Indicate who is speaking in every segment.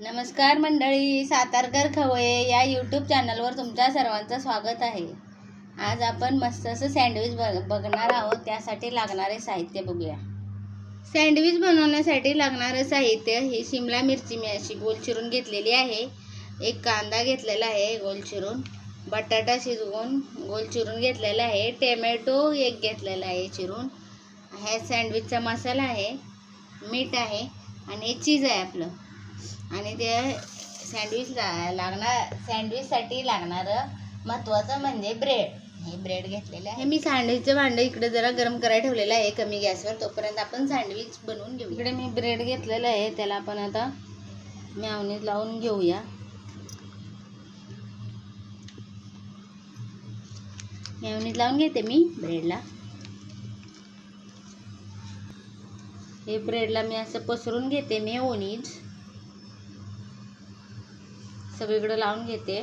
Speaker 1: नमस्कार मंडळी सातारकर खवये या यूट्यूब चॅनलवर तुमच्या सर्वांचं स्वागत आहे. आज आपण मस्त असं सँडविच बघ बघणार आहोत त्यासाठी लागणारे साहित्य बघूया. सँडविच बनवण्यासाठी लागणारं साहित्य ही शिमला मिरची मी अशी गोल चिरून घेतलेली आहे. एक कांदा घेतलेला आहे गोल चिरून बटाटा शिजवून गोल चिरून घेतलेला आहे टेमॅटो एक घेतलेला आहे चिरून. ह्या सँडविचचा मसाला आहे मीठ आहे आणि चीज आहे आपलं. आणि ते सँडविच ला लागणार सँडविचसाठी लागणारं महत्त्वाचं म्हणजे ब्रेड हे ब्रेड घेतलेलं आहे. हे मी सँडविचचं भांडं इकडे जरा गरम करायला ठेवलेलं आहे कमी गॅसवर. तोपर्यंत आपण सँडविच बनवून घेऊ इकडे मी ब्रेड घेतलेलं आहे त्याला आपण आता म्यावनीत लावून घेऊया. म्यावनीत लावून घेते मी ब्रेडला हे ब्रेडला मी असं पसरून घेते मेयोनीज सगळीकडे लावून घेते.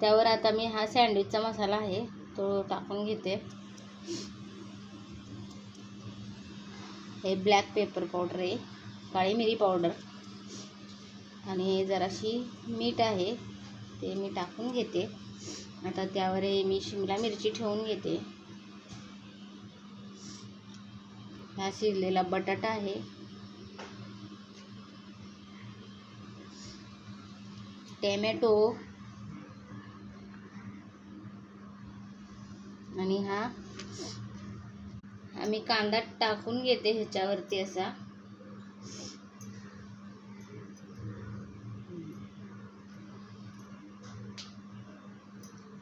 Speaker 1: त्यावर आता मी हा सँडविचचा मसाला आहे तो टाकून घेते. हे ब्लॅक पेपर पावडर आहे काळी मिरी पावडर आणि हे जराशी मीठ आहे ते मी टाकून घेते. आता त्यावर हे मी शिमला मिरची ठेवून घेते. हा शिजलेला बटाटा आहे टॅमॅटो. आणि हा आम्ही कांदा टाकून घेते ह्याच्यावरती असा.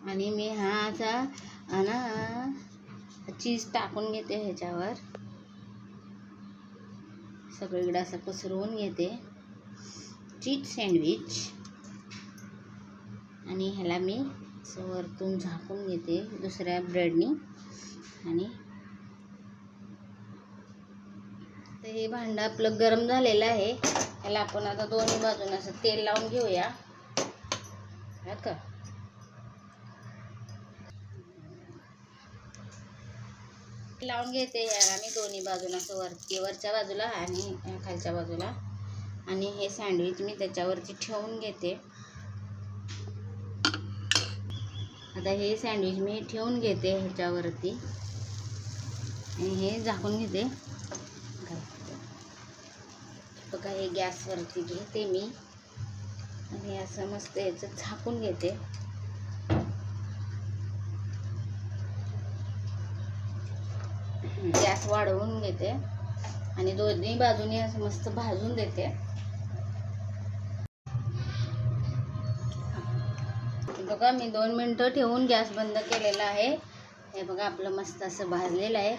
Speaker 1: आणि मी हा असा ना चीज टाकून घेते ह्याच्यावर. सगळीकडे असं पसरवून घेते. Cheese sandwich. आणि ह्याला मी असं वरतून झाकून घेते दुसऱ्या ब्रेडनी. आणि तर हे भांडं आपलं गरम झालेलं आहे. ह्याला आपण आता दोन्ही बाजून असं तेल लावून घेऊया. का? लावून घेते यार आम्ही दोन्ही बाजूला असं वरती वरच्या बाजूला आणि खालच्या बाजूला. आणि हे सँडविच मी त्याच्यावरती ठेवून घेते. आता हे सँडविच मी ठेवून घेते ह्याच्यावरती. आणि हे झाकून घेते. बघा हे गॅसवरती घेते मी. आणि असं मस्त याचं झाकून घेते. गॅस वाढवून घेते. आणि दोन्ही बाजूनी असं मस्त भाजून देते. बघा मी दोन मिनटं ठेवून गॅस बंद केलेला आहे. हे बघा आपलं मस्त असं भाजलेलं आहे.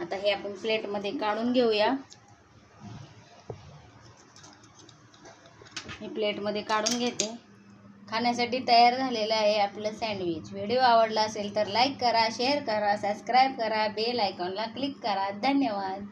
Speaker 1: आता हे आपण प्लेटमध्ये काढून घेऊया. मी प्लेटमध्ये काढून घेते. खाण्यासाठी तयार झालेलं आहे आपलं सँडविच. व्हिडिओ आवडला असेल तर लाईक करा शेअर करा सबस्क्राईब करा बेल आयकॉनला क्लिक करा. धन्यवाद.